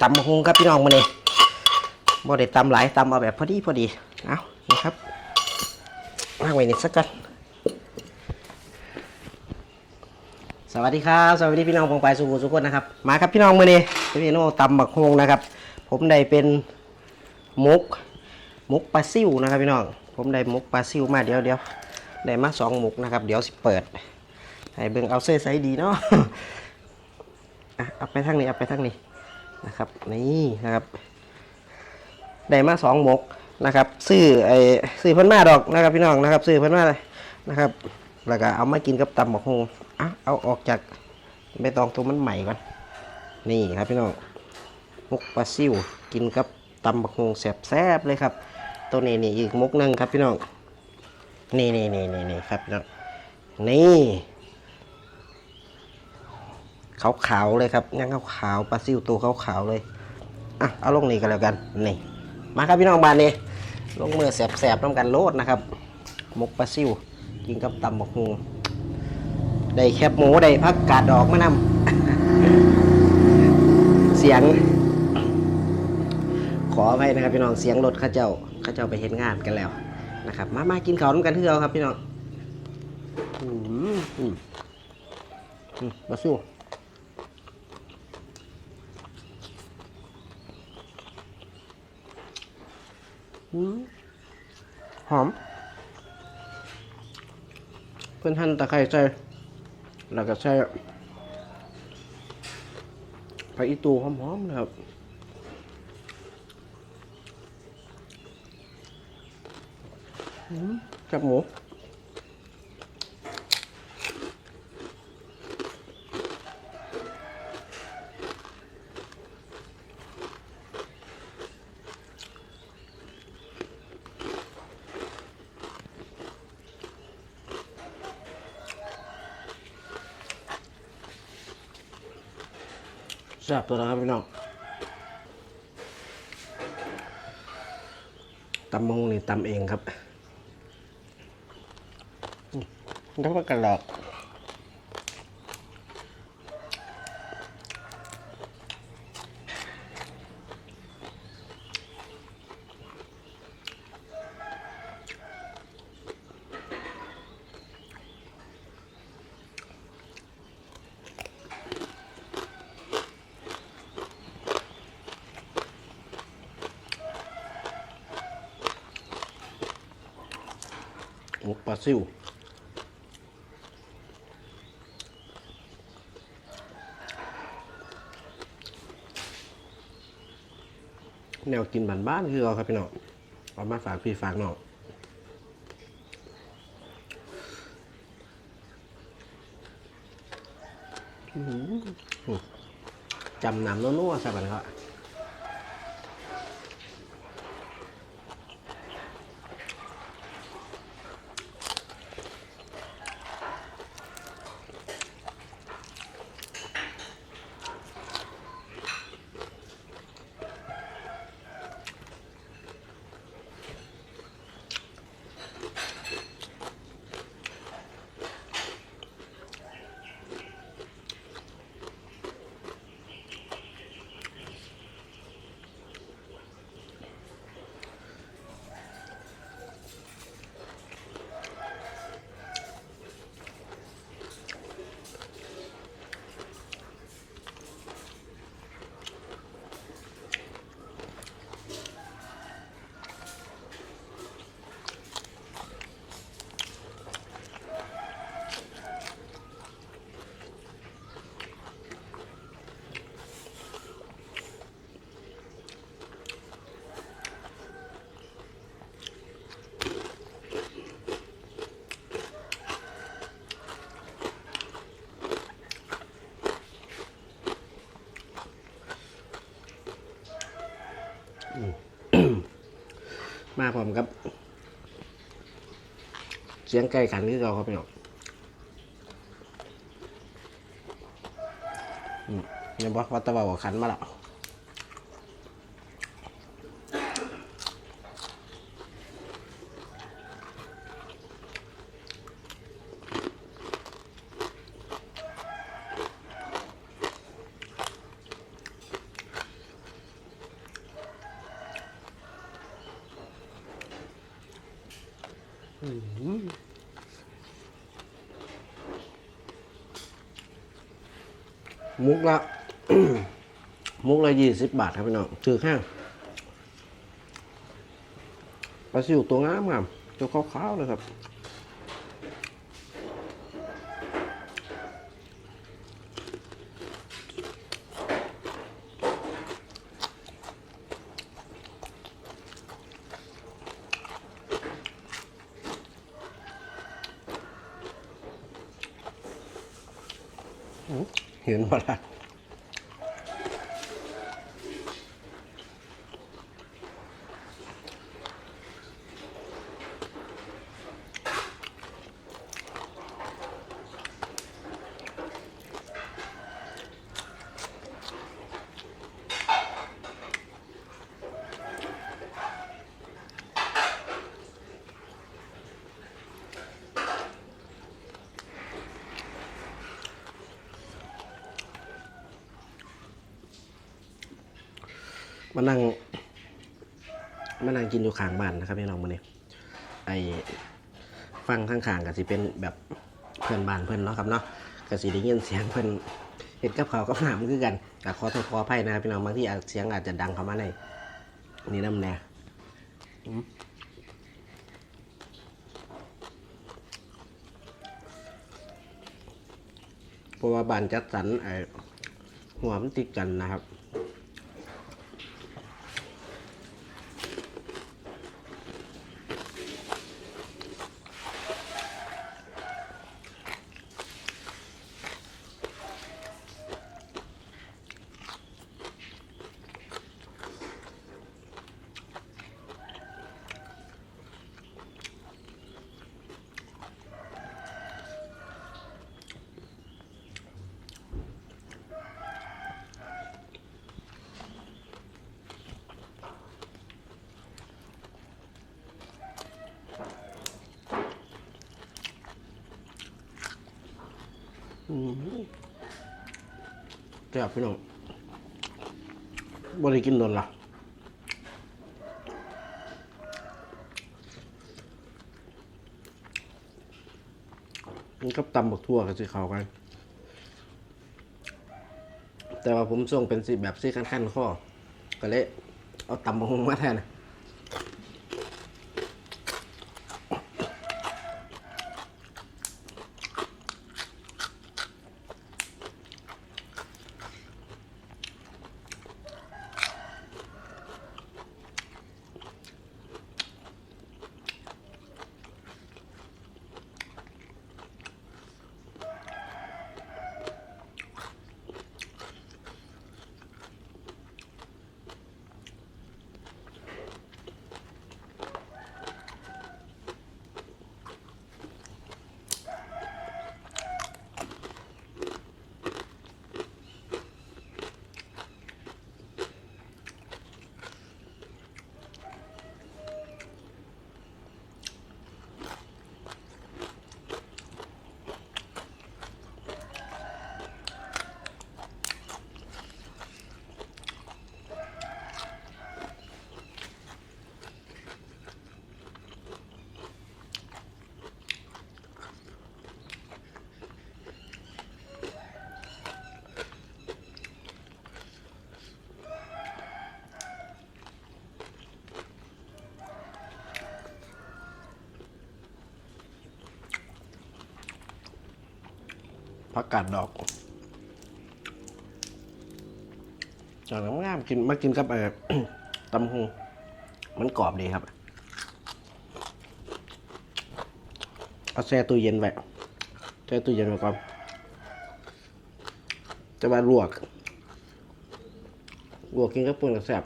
ตำบักฮงครับพี่น้องมื้อนี้บ่ได้ตำหลายตำเอาแบบพอดีพอดีเอานี่ครับวางไว้นี่สักกันสวัสดีครับ สวัสดีพี่น้องปองไปสุขุสุขคนนะครับ มาครับพี่น้องมื้อนี้พี่โน่ตำบักฮงนะครับ ผมได้เป็นมุกมุกปลาซิวนะครับพี่น้อง ผมได้มุกปลาซิวมาเดี๋ยวเดี๋ยวได้มาสองมุกนะครับ เดี๋ยวสิเปิดให้เบิ่งเอาเสื้อไซส์ดีเนาะอะเอาไปทางนี้เอาไปทางนี้ นะครับนี่นะครับได้มาสองหมกนะครับซื้อไอ้ซื้อเพิ่นมาดอกนะครับพี่น้องนะครับซื้อเพิ่นมาเลยนะครับ แล้วก็เอามากินกับตำบักฮงอะเอาออกจากใบตองตัวมันใหม่ก่อนนี่ครับพี่น้องมกปลาซิวกินกับตำบักฮงแซ่บๆเลยครับ ตัวนี้นี่อีกมกหนึงครับพี่น้องนี่นี่นี่นี่นี่ครับพี่น้องนี่ ขาวขาวๆเลยครับย่างขาวขาวๆปลาซิวตัวขาวขาวๆเลยอะเอาลงนี่กันแล้วกันนี่มาครับพี่น้องบ้านนี้ลงมือแสบๆน้ำกันโลดนะครับหมกปลาซิวกินกับตำบักฮูได้แคบหมูได้พักกาดดอกมานำเสียง ขออภัยนะครับพี่น้องเสียงรถข้าเจ้าข้าเจ้าไปเห็นงานกันแล้วนะครับ มามากินข้าวน้ำกันเที่ยวครับพี่น้องอืมอืมอืมปลาซิว หอม เพื่อนหั่นตะไคร้ใส่แล้วก็ใส่ผักอีตูหอมๆนะครับกับหมู แซ่บตัวนะครับพี่น้องตำมงนี่ตำเองครับแล้วก็กระหลอก มกปลาซิวแนวกินบ้านๆคือเอาครับพี่น้องเอามาฝากพี่ฝากน้องจำนำนัวๆสักหน่อยครับ มาพร้อมกับ เสียงไก่ขันที่เราครับพี่น้องอืมยังบอกว่าตะวันขันมาแล้ว มุกละ มุกละยี่สิบบาทครับพี่น้องถือแค่ปลาซิวตัวงามงามตัวขาวๆเลยครับ เห็ มานั่งมานั่งกินอยู่ข้างบ้านนะครับพี่น้องมื้อนี้ไอฟังข้างๆก็สิเป็นแบบเพื่อนบ้านเพื่อนเนาะครับเนาะก็สิได้ยินเสียงเพื่อนเห็ดกับเขากับหน้ำคือกันก็ขอโทษขออภัยนะครับพี่น้องบางที่เสียงอาจจะดังเข้ามาในนี่น้ำแน่อืมเพราะว่าบ้านจัดสรรไอหัวมันติดกันนะครับ แซ่บพี่น้องบริกินโดนละมันกับตำบักทั่วกับสีขาวกัน แต่ว่าผมส่งเป็นสีแบบสีขั้นๆข้อก็เลยเอาตำบักฮงมาแทนนะ ผักกาดดอกจากนั้นงามกินมากินกับเออตำฮงมันกรอบดีครับ เอาแช่ตู้เย็นไว้แช่ตู้เย็นไว้ก่อนจะมาลวกลวกกินกับปุ่นกับแซ่บ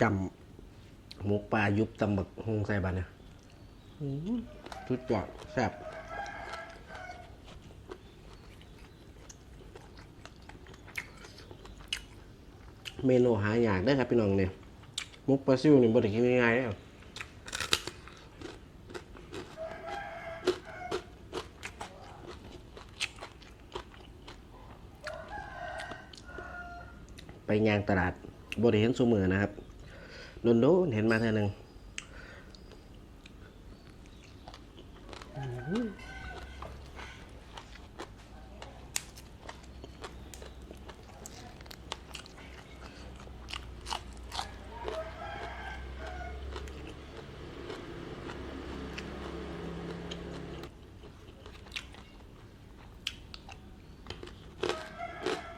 จำหมูปลายุบตำบักฮงใส่บันเนี่ยอื้อหือสุดยอดแซ่บเมนูหายากได้ครับพี่น้องเนี่ยมุกปลาซิวนี่บ่ได้กินง่ายๆเลยไปย่างตลาดบ่ได้เห็นซุมือนะครับ โดนๆเห็นมาเท่านึง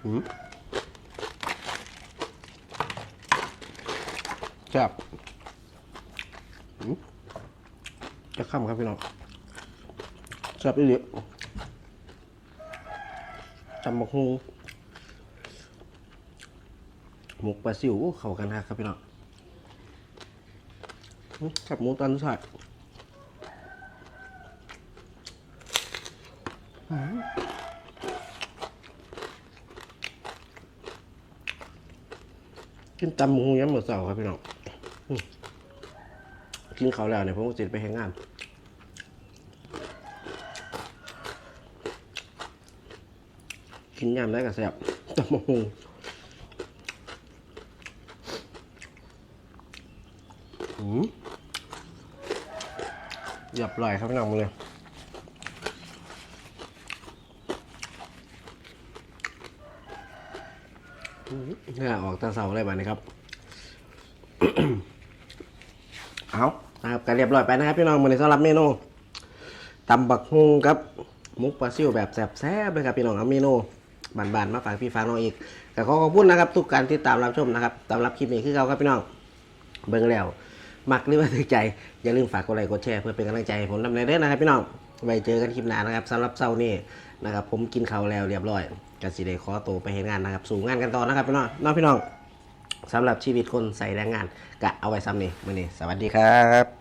อืม จับอืมจะข้ามครับพี่น้องจับอีเดียจำบักฮูหมกปลาซิวโอ้เข้ากันครับครับพี่น้องอืมกับหมูตันใส่กินตำบักฮูย้ำหมดเสาครับพี่น้องอืม กินเขาแล้วเนี่ยผมก็จะไปแหงงานกินยำได้กับแซ่บตำมะฮงอืมหยับลอยครับน้องเลยเนี่ยออกตาเสาอะไรแบบนี้ครับ นะครับก็เรียบร้อยไปนะครับพี่น้องมาในสำหรับเมนูตำบักฮุงครับมุกปลาซิวแบบแซ่บๆเลยครับพี่น้องเอาเมนูบานๆมาฝากพี่ฝากน้องอีกก็ขอขอบคุณนะครับ ทุกการที่ตามรับชมนะครับสำหรับคลิปนี้คือเขาครับพี่น้องเบิ่งแล้วมักหรือว่าถึกใจ อย่าลืมฝากกดไลค์กดแชร์เพื่อเป็นกำลังใจให้ผมทำในเด้อนะครับพี่น้องไว้เจอกันคลิปหน้านะครับสำหรับเช้านี้นะครับผมกินข้าวแล้วเรียบร้อยก็สิได้ขอตัวไปเห็นงานนะครับสู่งานกันต่อนะครับพี่น้องน้องพี่น้อง สำหรับชีวิตคนใส่แรงงานกะเอาไว้ซ้ำนี่มื้อนี้สวัสดีครับ